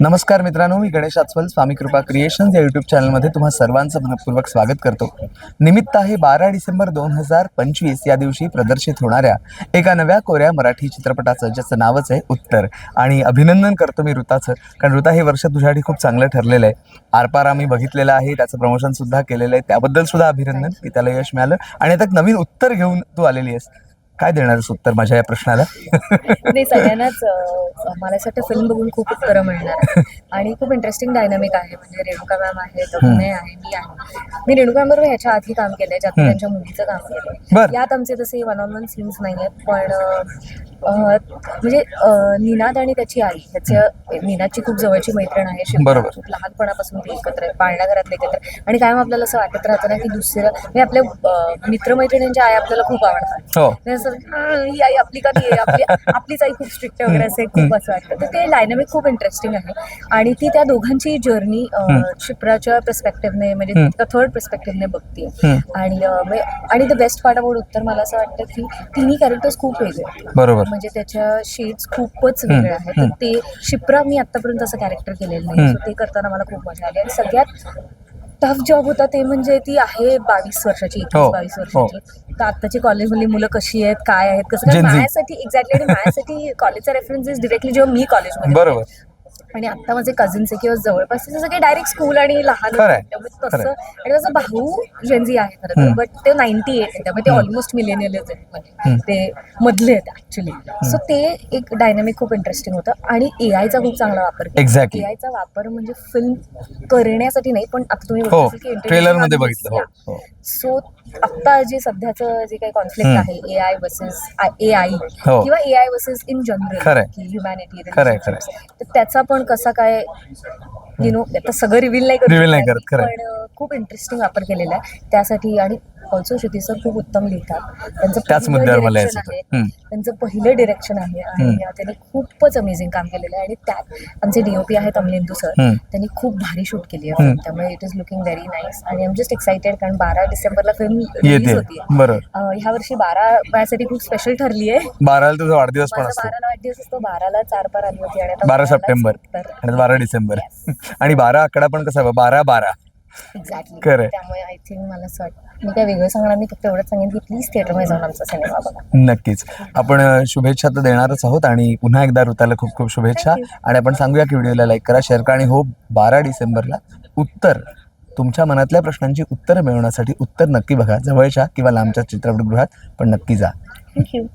नमस्कार मित्रांनो मी गणेश अस्वल स्वामी कृपा क्रिएशन्स या यूट्यूब चॅनलमध्ये तुम्हा सर्वांचं मनपूर्वक स्वागत करतो. निमित्त आहे बारा डिसेंबर दोन हजार पंचवीस या दिवशी प्रदर्शित होणाऱ्या एका नव्या कोऱ्या मराठी चित्रपटाचं ज्याचं नावच आहे उत्तर. आणि अभिनंदन करतो मी ऋताचं कारण ऋता हे वर्ष तुझ्यासाठी खूप चांगलं ठरलेलं आहे. आरपार आम्ही बघितलेलं आहे त्याचं प्रमोशन सुद्धा केलेलं आहे त्याबद्दल सुद्धा अभिनंदन की त्याला यश मिळालं. आणि आता नवीन उत्तर घेऊन तू आलेली आहेस. काय देणार उत्तर माझ्या या प्रश्नाला नाही सगळ्यांनाच अं, मला असं वाटतं फिल्म बघून खूप उत्तरं मिळणार आहेत. आणि खूप इंटरेस्टिंग डायनामिक आहे म्हणजे रेणुका मॅम आहे अभिनय आहे मी आहे मी रेणुका मॅम बरोबर ह्याच्या आधी काम केलंय ज्यात मी. त्यांच्या मुलीचं काम केलंय बरं. यात आमचे तसे वन ऑन वन सीन्स नाही आहेत पण अं, म्हणजे निनाद आणि त्याची आई ह्याच्या निनादची खूप जवळची मैत्रीण आहे. बरोबर. लहानपणापासून ते एकत्र आहेत पाळण्या घरातले एकत्र. आणि कायम आपल्याला असं वाटत राहतं ना की दुसरं म्हणजे आपल्या मित्रमैत्रिणींच्या आई आपल्याला खूप आवडतात हो म्हणजे "हं, आई आपली का आहे? आपली आपलीच आई खूप स्ट्रिक्ट आहे वगैरे असं खूप असं वाटतं तर ते डायनामिक खूप इंटरेस्टिंग आहे आणि ती त्या दोघांची जर्नी शिप्राच्या पर्स्पेक्टिव्हने म्हणजे थर्ड पर्स्पेक्टिव्हने बघते. आणि म्हणजे- आणि द बेस्ट पार्ट अबाउट उत्तर मला असं वाटतं की तिन्ही कॅरेक्टर्स खूप वेगळे आहेत. बरोबर म्हणजे त्याच्या शेड्स खूपच वेगळे आहेत. तर ते शिप्रा मी आतापर्यंत असं कॅरेक्टर केलेलं नाही. सो ते करताना मला खूप मजा आली. आणि सगळ्यात टफ जॉब होता ते म्हणजे ती आहे बावीस वर्षाची हो, एकवीस बावीस हो. वर्षाची. तर आत्ताची कॉलेजमधली मुलं कशी आहेत काय आहेत? कसं काय Gen Z. माझ्यासाठी एक्झॅक्टली आणि माझ्यासाठी कॉलेजचा रेफरन्सेस डिरेक्टली जेव्हा मी कॉलेजमध्ये बरोबर. आणि आता माझे कझिन्स आहे किंवा जवळपास सगळे डायरेक्ट स्कूल आणि लहान. त्यामुळे तसं. आणि माझा भाऊ जेनझी आहे खरं तर हम्म. बट ते नाईन्टी एट आहे त्यामुळे ते ऑलमोस्ट मिलेनियलच आहेत म्हणजे हम्म. ते मधले आहेत ऍक्च्युली सो ते एक डायनामिक खूप इंटरेस्टिंग होतं आणि एआयचा खूप चांगला वापर Exactly. एआयचा वापर म्हणजे फिल्म करण्यासाठी नाही पण आता तुम्ही हो की ट्रेलरमध्ये artists, बघितलं हो, yeah. हो सो आता जे सध्याचं जे काही कॉन्फ्लिक्ट हम्म. आहे A I versus A I हो. किंवा A I versus in general खरंय. की ह्युमॅनिटी खरंय, खरंय. तर त्याचा पण कसा काय यु नो आता सगळं रिव्हील नाही करू Reveal नाही करत, खरंय. पण अं, खूप इंटरेस्टिंग वापर केलेला आहे. त्यासाठी आणि ऑल्सो श्रुती सर खूप उत्तम लिहितात. त्यांचं त्याच मुद्द्यावर मला direction यायचं आहे. होतं. त्यांचं पहिलं डिरेक्शन आहे आणि हम्म. त्यांनी खूपच अमेझिंग काम केलेलं आहे. आणि त्यात आमचे डीओपी आहेत अमलिंदू सर हम्म. त्यांनी खूप भारी शूट केली आहे. त्यामुळे it is looking very nice आणि आय एम जस्ट एक्साइटेड कारण बारा डिसेंबरला फिल्म रिलीज येते. होती ह्या वर्षी बारा माझ्यासाठी खूप स्पेशल ठरली आहे. बाराला तुझा वाढदिवस पण माझा असतो. बाराला वाढदिवस असतो. बाराला चार पार आली होती आणि आता बारा सप्टेंबर. आणि बारा डिसेंबर. आणि बारा आकडा पण कसा आहे? बारा बारा. एक्झॅक्टली खरंय. त्यामुळे आय थिंक मला असं वाटतं. मी काय वेगळं सांगणार मी फक्त एवढंच सांगेन की प्लीज थिएटरमध्ये जाऊन आमचा सिनेमा बघा. नक्कीच. आपण अ, शुभेच्छा तर देणारच आहोत आणि पुन्हा एकदा ऋताला खूप खूप शुभेच्छा. Thank. आणि आपण सांगूया की व्हिडिओला लाईक करा शेअर करा आणि हो बारा डिसेंबरला उत्तर तुमच्या मनातल्या प्रश्नांची उत्तरं मिळवण्यासाठी उत्तर नक्की बघा. जवळच्या किंवा लांबच्या चित्रपटगृहात पण नक्की जा. थँक्यू